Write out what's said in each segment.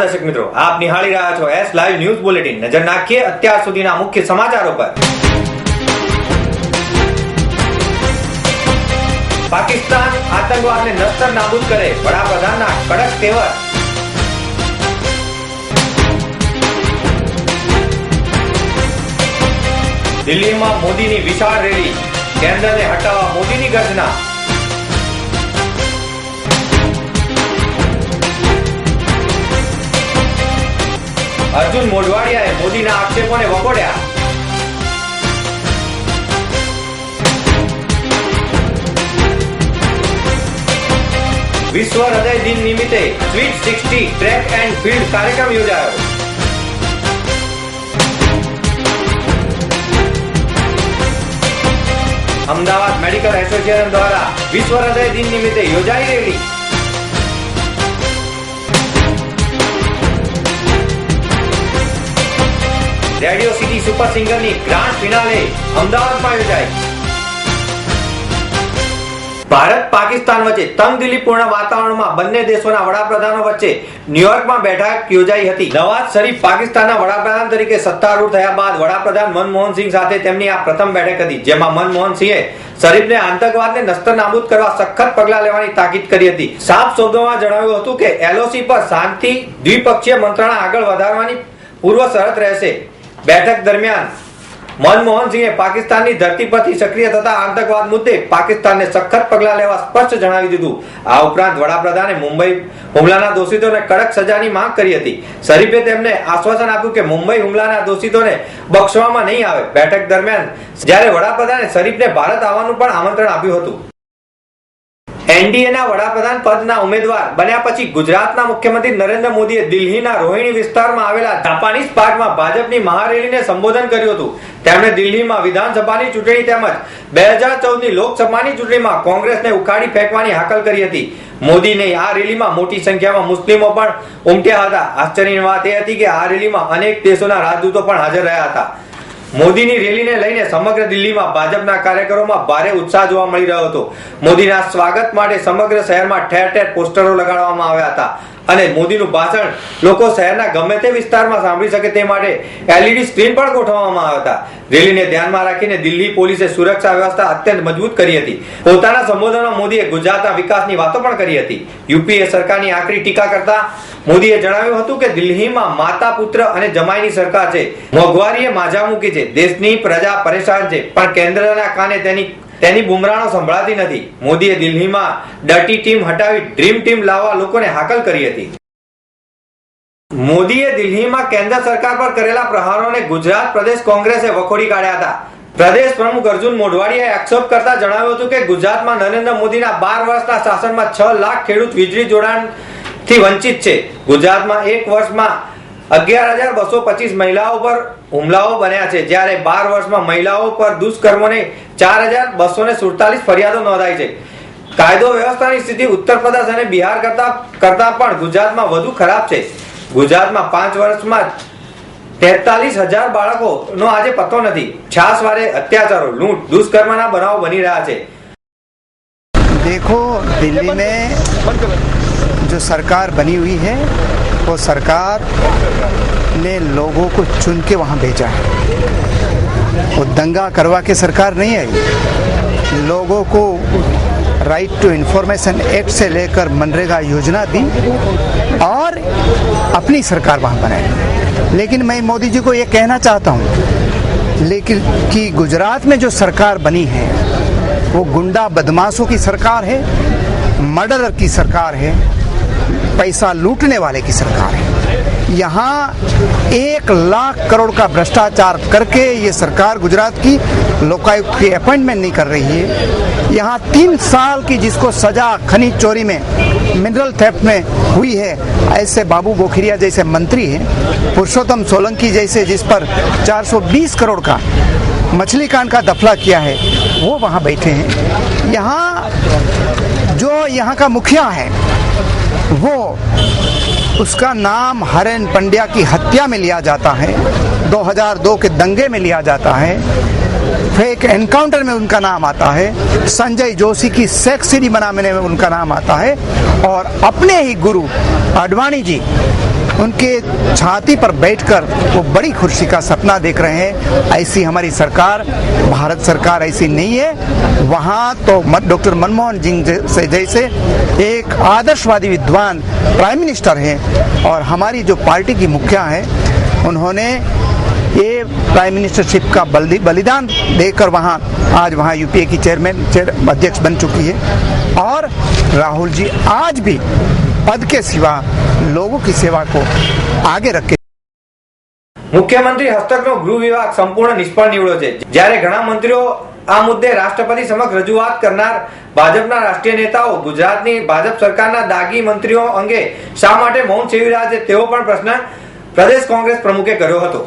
દર્શક મિત્રો, આપ નિહાળી રહ્યા છો એસ લાઈવ ન્યૂઝ બુલેટિન નજર નાખીએ અત્યાર સુધીના મુખ્ય સમાચારો પર. પાકિસ્તાન આતંકવાદને નસ્તર નાબૂદ કરે, વડાપ્રધાનના કડક તેવર દિલ્હીમાં મોદીની વિશાળ રેલી, કેન્દ્રને હટાવવા મોદીની ગર્જના. અર્જુન મોઢવાડિયાએ મોદીના આક્ષેપોને વખોડ્યા. વિશ્વ હૃદય દિન નિમિત્તે sweet sixty track and field કાર્યક્રમ યોજાયો. અમદાવાદ મેડિકલ એસોસિએશન દ્વારા વિશ્વ હૃદય દિન નિમિત્તે યોજાઈ રેલી રેડિયો સિટી સુપર સિંગરની ગ્રાન્ડ ફિનાલે અમદાવાદમાં યોજાઈ. ભારત પાકિસ્તાન વચ્ચે તંગદિલીપૂર્ણ વાતાવરણમાં બંને દેશોના વડાપ્રધાનો વચ્ચે ન્યુયોર્કમાં બેઠક યોજાઈ હતી. નવાઝ શરીફ પાકિસ્તાનના વડાપ્રધાન તરીકે સત્તારૂઢ થયા બાદ વડાપ્રધાન મનમોહન સિંહ સાથે તેમની આ પ્રથમ બેઠક હતી, જેમાં મનમોહન સિંહે શરીફને આતંકવાદને નસ્તર નાબૂદ કરવા સખત પગલાં લેવાની તાકીદ કરી હતી. સાફ શબ્દોમાં જણાવ્યું હતું કે, એલઓસી પર શાંતિ દ્વિપક્ષીય મંત્રણા આગળ વધારવાની પૂર્વ શરત રહેશે. બેઠક દરમિયાન મનમોહનસિંહે પાકિસ્તાનની ધરતી પરથી સક્રિય થતા આતંકવાદ મુદ્દે પાકિસ્તાનને સખત પગલાં લેવા સ્પષ્ટ જણાવી દીધું. આ ઉપરાંત વડાપ્રધાને મુંબઈ હુમલાના દોષિતોને કડક સજાની માંગ કરી હતી. શરીફે તેમને આશ્વાસન આપ્યું કે મુંબઈ હુમલાના દોષિતોને બક્ષવામાં નહીં આવે. બેઠક દરમિયાન જ્યારે વડાપ્રધાને શરીફને ભારત આવવાનું પણ આમંત્રણ આપ્યું હતું. એનડીએના વડાપ્રધાન પદના ઉમેદવાર બન્યા પછી ગુજરાતના મુખ્યમંત્રી નરેન્દ્ર મોદીએ દિલ્હીના રોહિણી વિસ્તારમાં આવેલા જાપાનીઝ પાર્કમાં ભાજપની મહારેલીને સંબોધન કર્યું હતું. તેમણે દિલ્હીમાં વિધાનસભાની ચૂંટણી તેમજ બે હજાર ચૌદની લોકસભાની ચૂંટણીમાં કોંગ્રેસને ઉખાડી ફેંકવાની હાકલ કરી હતી. મોદીની આ રેલીમાં મોટી સંખ્યામાં મુસ્લિમો પણ ઉમટ્યા હતા. આશ્ચર્યની વાત એ હતી કે આ રેલીમાં અનેક દેશોના રાજદૂતો પણ હાજર રહ્યા હતા. મોદીની રેલીને લઈને સમગ્ર દિલ્હીમાં ભાજપના કાર્યકરોમાં ભારે ઉત્સાહ જોવા મળી રહ્યો હતો. મોદીના સ્વાગત માટે સમગ્ર શહેરમાં ઠેર ઠેર પોસ્ટરો લગાડવામાં આવ્યા હતા. અને મોદીનું ભાષણ લોકો શહેરના ગમે તે વિસ્તારમાં સાંભળી શકે તે માટે એલઈડી સ્ક્રીન પણ ગોઠવવામાં આવ્યા હતા. રેલીને ધ્યાનમાં રાખીને દિલ્હી પોલીસે સુરક્ષા વ્યવસ્થા અત્યંત મજબૂત કરી હતી. પોતાના સંબોધનમાં મોદીએ ગુજરાતના વિકાસની વાતો પણ કરી હતી. યુપીએ સરકારની આકરી ટીકા કરતા મોદીએ જણાવ્યું હતું કે દિલ્હીમાં માતા પુત્ર અને જમાઈની સરકાર છે. મોંઘવારીએ માજા મૂકી છે. દેશની પ્રજા પરેશાન છે. પણ કેન્દ્રના કાને તેની તેની બુમરાણો સંભળાતી નથી. મોદીએ દિલ્હીમાં ડટી ટીમ હટાવી ડ્રીમ ટીમ લાવવા લોકોને હાકલ કરી હતી. મોદીએ દિલ્હીમાં કેન્દ્ર સરકાર પર કરેલા પ્રહારોને ગુજરાત પ્રદેશ કોંગ્રેસે વખોડી કાઢ્યા હતા. પ્રદેશ પ્રમુખ અર્જુન મોઢવાડીએ આક્ષેપ કરતા જણાવ્યું હતું કે ગુજરાતમાં નરેન્દ્ર મોદીના બાર વર્ષના શાસનમાં છ લાખ ખેડૂત વીજળી જોડાણથી વંચિત છે. ગુજરાતમાં એક વર્ષમાં અગિયાર હજાર બસો પચીસ મહિલાઓ પર હુમલાઓ બન્યા છે જ્યારે બાર વર્ષમાં મહિલાઓ પર દુષ્કર્મોને ચાર હજાર બસો ને સુડતાલીસ ફરિયાદો નોંધાઈ છે કાયદો વ્યવસ્થાની સ્થિતિ ઉત્તર પ્રદેશ અને બિહાર કરતા કરતા પણ ગુજરાતમાં વધુ ખરાબ છે ગુજરાતમાં પાંચ વર્ષમાં તેતાલીસ હજાર બાળકોનો આજે પત્તો નથી છાસવારે અત્યાચારો લૂંટ દુષ્કર્મના બનાવો બની રહ્યા છે देखो दिल्ली में जो सरकार बनी हुई है वो सरकार ने लोगों को चुन के वहाँ भेजा है। वो दंगा करवा के सरकार नहीं आई। लोगों को राइट टू इंफॉर्मेशन एक्ट से लेकर मनरेगा योजना दी और अपनी सरकार वहाँ बनाई। लेकिन मैं मोदी जी को ये कहना चाहता हूँ, लेकिन कि गुजरात में जो सरकार बनी है, वो गुंडा बदमाशों की सरकार है, मर्डरर की सरकार है पैसा लूटने वाले की सरकार है। यहाँ एक लाख करोड़ का भ्रष्टाचार करके ये सरकार गुजरात की लोकायुक्त की अपॉइंटमेंट नहीं कर रही है। यहाँ तीन साल की जिसको सजा खनिज चोरी में, मिनरल थेफ्ट में हुई है, ऐसे बाबू बोखिरिया जैसे मंत्री हैं, पुरुषोत्तम सोलंकी जैसे जिस पर 420 करोड़ का मछली कांड का दफला किया है, वो वहाँ बैठे हैं। यहाँ जो यहाँ का मुखिया है वो उसका नाम हरेन पंड्या की हत्या में लिया जाता है। 2002 के दंगे में लिया जाता है। फेक एनकाउंटर में उनका नाम आता है। संजय जोशी की सेक्स सीरी बनाने में उनका नाम आता है। और अपने ही गुरु अडवाणी जी उनके छाती पर बैठकर वो बड़ी खुशी का सपना देख रहे हैं। ऐसी हमारी सरकार, भारत सरकार ऐसी नहीं है। वहाँ तो डॉक्टर मनमोहन सिंह जैसे जैसे एक आदर्शवादी विद्वान प्राइम मिनिस्टर हैं और हमारी जो पार्टी की मुखिया हैं, उन्होंने ये प्राइम मिनिस्टरशिप का बलि बलिदान देकर वहाँ आज वहाँ यूपीए की चेयरमैन चेयर अध्यक्ष बन चुकी है। और राहुल जी आज भी पद के सिवा लोगों की सेवा को आगे रख के મુખ્યમંત્રી હસ્તકનો ગૃહ વિભાગ સંપૂર્ણ નિષ્ફળ નીવડ્યો છે જ્યારે ઘણા મંત્રીઓ આ મુદ્દે રાષ્ટ્રપતિ સમક્ષ રજૂઆત કરનાર ભાજપના રાષ્ટ્રીય નેતાઓ ગુજરાતની ભાજપ સરકારના દાગી મંત્રીઓ અંગે શા માટે મૌન સેવી રહ્યા છે તેવો પણ પ્રશ્ન પ્રદેશ કોંગ્રેસ પ્રમુખે કર્યો હતો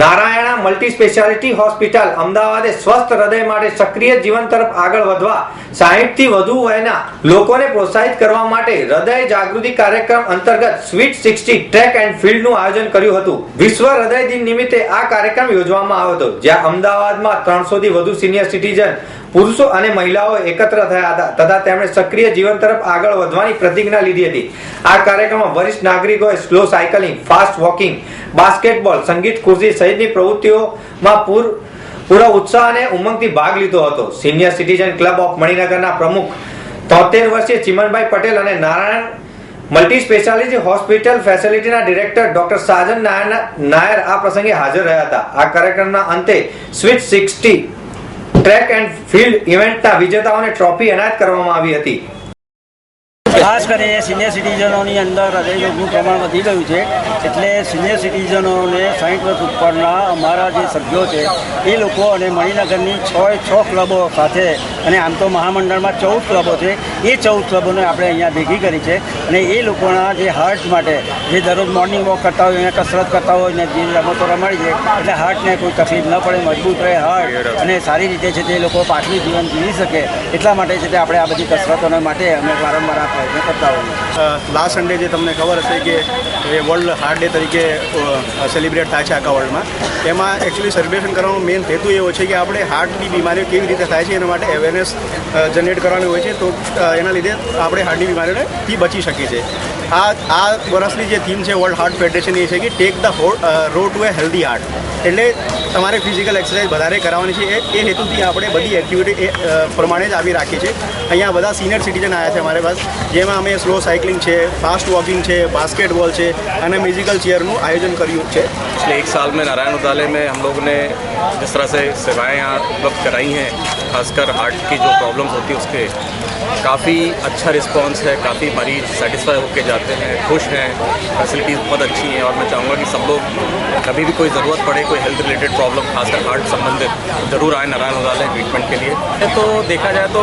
નારાયણા મલ્ટી સ્પેશિયાલિટી હોસ્પિટલ અમદાવાદે સ્વસ્થ હૃદય માટે સક્રિય જીવન તરફ આગળ વધવા 60 થી વધુ વયના લોકોને પ્રોત્સાહિત કરવા માટે હૃદય જાગૃતિ કાર્યક્રમ અંતર્ગત સ્વીટ 60 ટ્રેક એન્ડ ફિલ્ડનું આયોજન કર્યું હતું. વિશ્વ હૃદય દિન નિમિત્તે આ કાર્યક્રમ યોજવામાં આવ્યો હતો, જ્યાં અમદાવાદમાં 300 થી વધુ સિનિયર સિટીઝન પુરુષો અને મહિલાઓ એકત્ર થયા હતા. તથા તેમણે સક્રિય જીવન તરફ આગળ વધવાની પ્રતિજ્ઞા લીધી હતી. આ કાર્યક્રમમાં વરિષ્ઠ નાગરિકોએ slow cycling, fast walking, basketball, સંગીત ખુરશી સહિતની પ્રવૃત્તિઓમાં પૂર, પૂરો ઉત્સાહ અને ઉમંગથી ભાગ લીધો હતો. સિનિયર સિટીઝન ક્લબ ઓફ મણિનગરના પ્રમુખ તોતેર વર્ષીય ચિમનભાઈ પટેલ અને નારાયણ મલ્ટી સ્પેશિયાલિટી હોસ્પિટલ ફેસિલિટીના ડિરેક્ટર ડોક્ટર સાજન નાયર નાયર આ પ્રસંગે હાજર રહ્યા હતા. આ કાર્યક્રમના અંતે sweet sixty track and field ઇવેન્ટના વિજેતાઓને ટ્રોફી એનાયત કરવામાં આવી હતી. ખાસ કરીને સિનિયર સિટીઝનોની અંદર હૃદયરોગનું પ્રમાણ વધી ગયું છે. એટલે સિનિયર સિટીઝનોને સાઠ વર્ષ ઉપરના અમારા જે સભ્યો છે, એ લોકો અને મણિનગરની છ છ ક્લબો સાથે, અને આમ તો મહામંડળમાં ચૌદ ક્લબો છે, એ ચૌદ ક્લબોને આપણે અહીંયા ભેગી કરી છે. અને એ લોકોના જે હાર્ટ માટે, જે દરરોજ મોર્નિંગ વોક કરતા હોય એને કસરત કરતા હોય, ને જે રમતો રમાડી છે એટલે હાર્ટને કોઈ તકલીફ ન પડે, મજબૂત રહે હાર્ટ અને સારી રીતે છે તે લોકો પાછલું જીવન જીવી શકે, એટલા માટે છે તે આપણે આ બધી કસરતોને માટે અમે વારંવાર આ લાસ્ટ સન્ડે જે તમને ખબર હશે કે એ વર્લ્ડ હાર્ટ ડે તરીકે સેલિબ્રેટ થાય છે આખા વર્લ્ડમાં એમાં એકચ્યુઅલી સેલિબ્રેશન કરવાનો મેઇન હેતુ એવો છે કે આપણે હાર્ટની બીમારીઓ કેવી રીતે થાય છે એના માટે અવેરનેસ જનરેટ કરવાની હોય છે. તો એના લીધે આપણે હાર્ટની બીમારીઓથી બચી શકીએ છીએ. આ આ વર્ષની જે થીમ છે વર્લ્ડ હાર્ટ ફેડરેશન એ છે કે take the road to a healthy heart એટલે તમારે ફિઝિકલ એક્સરસાઇઝ વધારે કરાવવાની છે એ એ હેતુથી આપણે બધી એક્ટિવિટી એ અ, પ્રમાણે જ આવી રાખીએ છીએ અહીંયા બધા સિનિયર સિટીઝન આવ્યા છે અમારે પાસ જેમાં અમે સ્લો સાયકલિંગ છે ફાસ્ટ વોકિંગ છે બાસ્કેટબોલ છે અને મ્યુઝિકલ ચેયરનું આયોજન કર્યું છે पिछले एक साल में नारायण उद्यालय में हम लोगों ने जिस तरह से सेवाएं यहाँ उपलब्ध कराई हैं खासकर हार्ट की जो प्रॉब्लम्स होती है उसके, काफ़ी अच्छा रिस्पांस है, काफ़ी मरीज़ सेटिस्फाई होकर जाते हैं, खुश हैं फैसिलिटीज़ बहुत अच्छी हैं और मैं चाहूँगा कि सब लोग, कभी भी कोई ज़रूरत पड़े, कोई हेल्थ रिलेटेड प्रॉब्लम खासकर हार्ट संबंधित, ज़रूर आए, नारायण उद्यालय ट्रीटमेंट के लिए। तो देखा जाए तो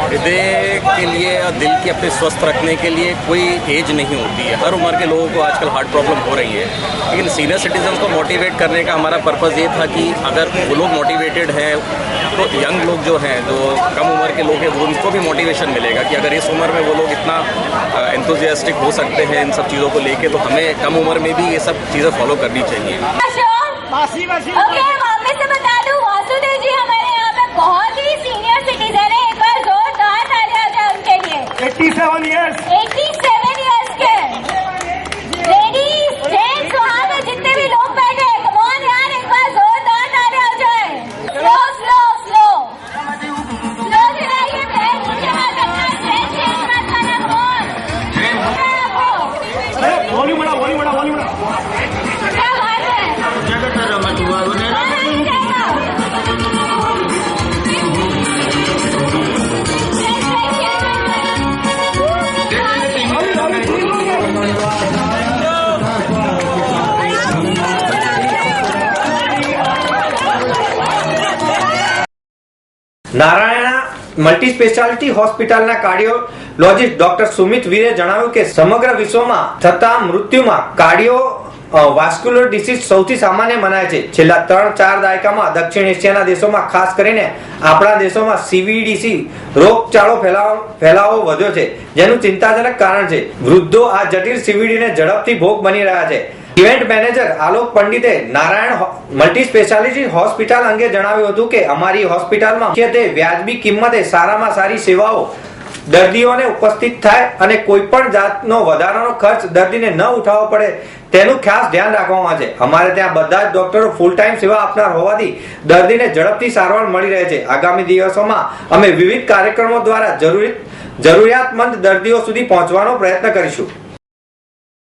हृदय के लिए या दिल की अपने स्वस्थ रखने के लिए कोई एज नहीं होती है। हर उम्र के लोगों को आजकल हार्ट प्रॉब्लम हो रही है। लेकिन सीनियर सिटीजन को मोटिवेट करने का हमारा पर्पज़ ये था कि अगर वो लोग मोटिवेटेड हैं तो यंग लोग जो हैं जो कम उम्र के लोग हैं वो उनको भी मोटिवेशन मिलेगा कि अगर इस उम्र में वो लोग इतना एंथुजियास्टिक हो सकते हैं इन सब चीज़ों को लेके तो हमें कम उम्र में भी ये सब चीज़ें फॉलो करनी चाहिए। ओके वापस से बता दूँ वासुदेव जी हमारे यहाँ पे बहुत ही सीनियर सिटीजन है। एक बार जोरदार तालियाँ उनके लिए। 87 ईयर्स નારાયણા મલ્ટી સ્પેશિયાલિટી હોસ્પિટલના કાર્ડિયોલોજિસ્ટ ડોક્ટર સુમિત વીરે જણાવ્યું કે સમગ્ર વિશ્વમાં થતા મૃત્યુમાં કાર્ડિયો વાસ્ક્યુલર ડિસીઝ સૌથી સામાન્ય મનાય છે. છેલ્લા ત્રણ ચાર દાયકામાં દક્ષિણ એશિયાના દેશોમાં, ખાસ કરીને આપણા દેશોમાં સીવીડીસી રોગચાળો ફેલાવો ફેલાવો વધ્યો છે, જેનું ચિંતાજનક કારણ છે. વૃદ્ધો આ જટિલ સીવીડીને ઝડપથી ભોગ બની રહ્યા છે. ઇવેન્ટ મેનેજર આલોક પંડિતે નારાયણ મલ્ટી સ્પેશિયાલિટી હોસ્પિટલ અંગે જણાવ્યું હતું કે અમારી હોસ્પિટલમાં મુખ્યત્વે વ્યાજબી કિંમતે સારામાં સારી સેવાઓ દર્દીઓને ઉપસ્થિત થાય અને કોઈ પણ જાતનો વધારાનો ખર્ચ દર્દીને ન ઉઠાવવો પડે તેનું ખાસ ધ્યાન રાખવામાં છે. અમારે ત્યાં બધા જ ડોક્ટરો ફૂલ ટાઈમ સેવા આપનાર હોવાથી દર્દીને ઝડપથી સારવાર મળી રહે છે. આગામી દિવસોમાં અમે વિવિધ કાર્યક્રમો દ્વારા જરૂરી, જરૂરિયાતમંદ દર્દીઓ સુધી પહોંચવાનો પ્રયત્ન કરીશું.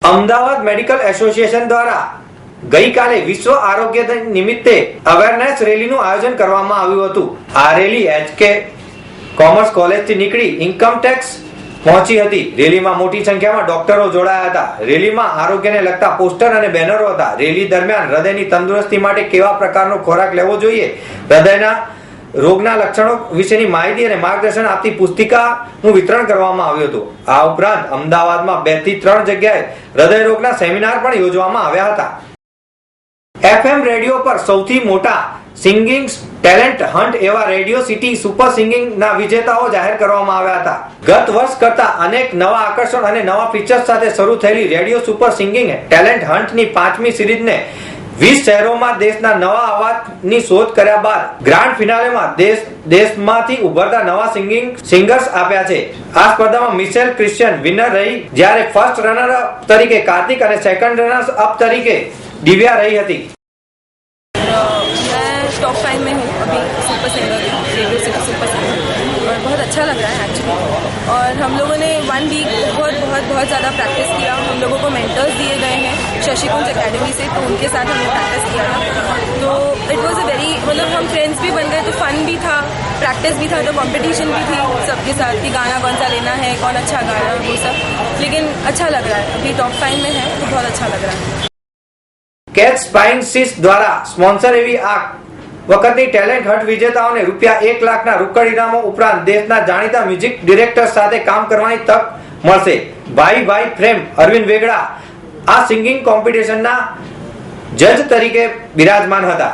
અમદાવાદ મેડિકલ એસોસિએશન દ્વારા ગઈકાલે વિશ્વ આરોગ્ય નિમિત્તે અવેરનેસ રેલીનું આયોજન કરવામાં આવ્યું હતું. આ રેલી એચકે કોમર્સ કોલેજથી નીકળી ઇન્કમ ટેક્સ પહોંચી હતી. રેલીમાં મોટી સંખ્યામાં ડોક્ટરો જોડાયા હતા. રેલીમાં આરોગ્યને લગતા પોસ્ટર અને બેનરો હતા. રેલી દરમિયાન હૃદયની તંદુરસ્તી માટે કેવા પ્રકારનો ખોરાક લેવો જોઈએ? હૃદયના રોગના લક્ષણો વિશેની માહિતી અને માર્ગદર્શન આપતી પુસ્તિકાનું વિતરણ કરવામાં આવ્યું હતું. આ ઉપરાંત અમદાવાદમાં બેથી ત્રણ જગ્યાએ હૃદય રોગના સેમિનાર પણ યોજવામાં આવ્યા હતા. એફએમ રેડિયો પર સૌથી મોટા સિંગિંગ ટેલેન્ટ હન્ટ એવા રેડિયો સિટી સુપર સિંગિંગ ના વિજેતાઓ જાહેર કરવામાં આવ્યા હતા. ગત વર્ષ કરતા અનેક નવા આકર્ષણ અને નવા ફીચર્સ સાથે શરૂ થયેલી રેડિયો સુપર સિંગિંગ ટેલેન્ટ હન્ટની પાંચમી સિરીઝને વીસ શહેરોમાં દેશના નવા અવાજની શોધ કર્યા બાદ ગ્રાન્ડ ફિનાલેમાં દેશ, દેશમાંથી ઉભરતા નવા સિંગિંગ સિંગર્સ આપ્યા છે. આ સ્પર્ધામાં મિશેલ ક્રિશ્ચિયન વિનર રહી, જ્યારે ફર્સ્ટ રનર અપ તરીકે કાર્તિક અને સેકન્ડ રનર અપ તરીકે દિવ્યા રહી હતી. अच्छा लग रहा है एक्चुअली और हम लोगों ने वन वीक बहुत बहुत बहुत ज़्यादा प्रैक्टिस किया। हम लोगों को मेंटर्स दिए गए हैं शशिकुंज अकेडमी से तो उनके साथ हमने प्रैक्टिस किया। था तो इट वॉज़ अ वेरी मतलब हम फ्रेंड्स भी बन गए तो फन भी था प्रैक्टिस भी था तो कॉम्पिटिशन भी थी। सबके साथ कि गाना कौन सा लेना है, कौन अच्छा गाना वो सब। लेकिन अच्छा लग रहा है। अभी टॉप फाइव में है तो बहुत अच्छा लग रहा है। कैच स्पाइंग सिस्ट द्वारा स्पॉन्सर एवी आग। વખતની ટેલેન્ટ હટ વિજેતાઓને રૂપિયા એક લાખના રોકડ ઇનામો ઉપરાંત દેશના જાણીતા મ્યુઝિક ડિરેક્ટર સાથે કામ કરવાની તક મળશે. ભાઈ ભાઈ પ્રેમ, અરવિંદ વેગડા આ સિંગિંગ કોમ્પિટિશનના જજ તરીકે બિરાજમાન હતા.